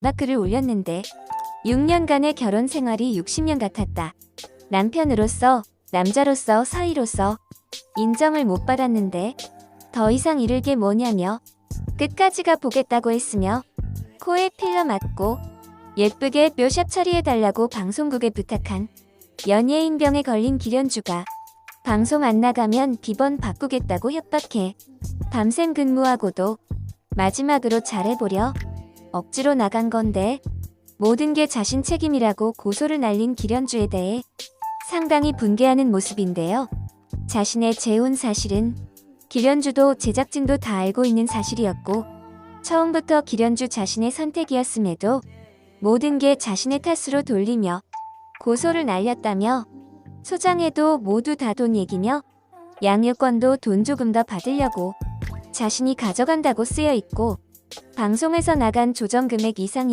마크를 올렸는데 6년간의 결혼 생활이 60년 같았다. 남편으로서, 남자로서, 사위로서 인정을 못 받았는데 더 이상 이를 게 뭐냐며 끝까지가 보겠다고 했으며 코에 필러 맞고 예쁘게 묘샵 처리해달라고 방송국에 부탁한 연예인병에 걸린 기련주가 방송 안 나가면 비번 바꾸겠다고 협박해 밤샘 근무하고도 마지막으로 잘해보려 억지로 나간 건데 모든 게 자신 책임이라고 고소를 날린 기련주에 대해 상당히 분개하는 모습인데요. 자신의 재혼 사실은 기련주도 제작진도 다 알고 있는 사실이었고 처음부터 기련주 자신의 선택이었음에도 모든 게 자신의 탓으로 돌리며 고소를 날렸다며 소장해도 모두 다 돈 얘기며 양육권도 돈 조금 더 받으려고 자신이 가져간다고 쓰여 있고 방송에서 나간 조정 금액 이상이